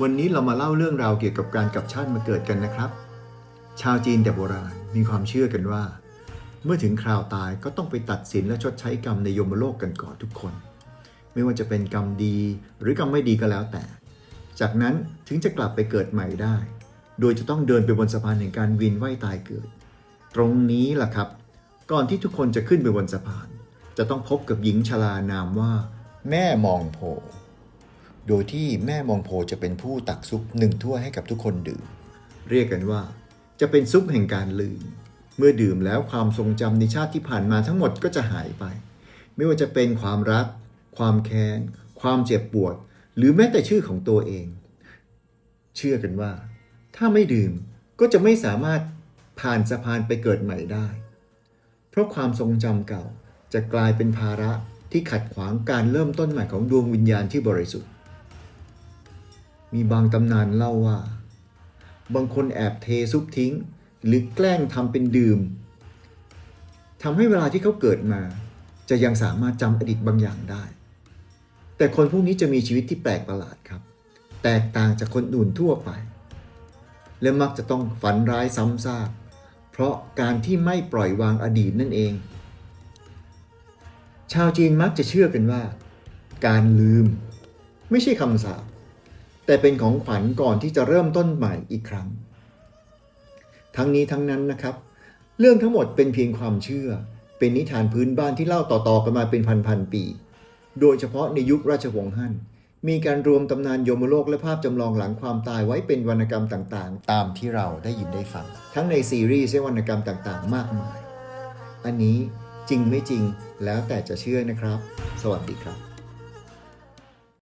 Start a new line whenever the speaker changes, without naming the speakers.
วันนี้เรามาเล่าเรื่องราวเกี่ยวกับการกลับชาติมาเกิดกันนะครับ ชาวจีนแต่โบราณมีความเชื่อกันว่า เมื่อถึงคราวตายก็ต้องไปตัดสินและชดใช้กรรมในยมโลกกันก่อนทุกคน ไม่ว่าจะเป็นกรรมดีหรือกรรมไม่ดีก็แล้วแต่ จากนั้นถึงจะกลับไปเกิดใหม่ได้ โดยจะต้องเดินไปบนสะพานแห่งการวินว่ายตายเกิด ตรงนี้ล่ะครับ ก่อนที่ทุกคนจะขึ้นไปบนสะพาน จะต้องพบกับหญิงชรานามว่า แม่มองโพ โดยที่แม่มองโพจะเป็นผู้ตักซุปหนึ่งถ้วยให้กับทุกคนดื่ม เรียกกันว่า จะเป็นซุปแห่งการลืม เมื่อดื่มแล้วความทรงจำในชาติที่ผ่านมาทั้งหมดก็จะหายไป ไม่ว่าจะเป็นความรัก ความแค้น ความเจ็บปวด หรือแม้แต่ชื่อของตัวเอง เชื่อกันว่า ถ้าไม่ดื่มก็จะไม่สามารถผ่านสะพานไปเกิดใหม่ได้ เพราะความทรงจำเก่าจะกลายเป็นภาระที่ขัดขวางการเริ่มต้นใหม่ของดวงวิญญาณที่บริสุทธิ์ มีบางตำนานเล่าว่า บางคนแอบเทซุปทิ้ง หรือแกล้งทำเป็นดื่มทำให้เวลาที่เขาเกิดมา จะยังสามารถจำอดีตบางอย่างได้ แต่คนพวกนี้จะมีชีวิตที่แปลกประหลาดครับ แตกต่างจากคนอื่นทั่วไป และมักจะต้องฝันร้ายซ้ำซากเพราะการที่ไม่ปล่อยวางอดีตนั่นเอง ชาวจีนมักจะเชื่อกันว่า การลืม ไม่ใช่คำสาป แต่เป็นของขวัญก่อนที่จะเริ่มต้นใหม่อีกครั้ง ทั้งนี้ทั้งนั้นนะครับ เรื่องทั้งหมดเป็นเพียงความเชื่อ เป็นนิทานพื้นบ้านที่เล่าต่อๆกันมาเป็นพันๆปี โดยเฉพาะในยุคราชวงศ์ฮั่นมีการรวมตำนานโยมโลกและภาพจำลองหลังความตายไว้เป็นวรรณกรรมต่างๆ ตามที่เราได้ยินได้ฟัง ทั้งในซีรีส์และวรรณกรรมต่างๆ มากมาย อันนี้จริงไม่จริงแล้วแต่จะเชื่อนะครับ สวัสดีครับ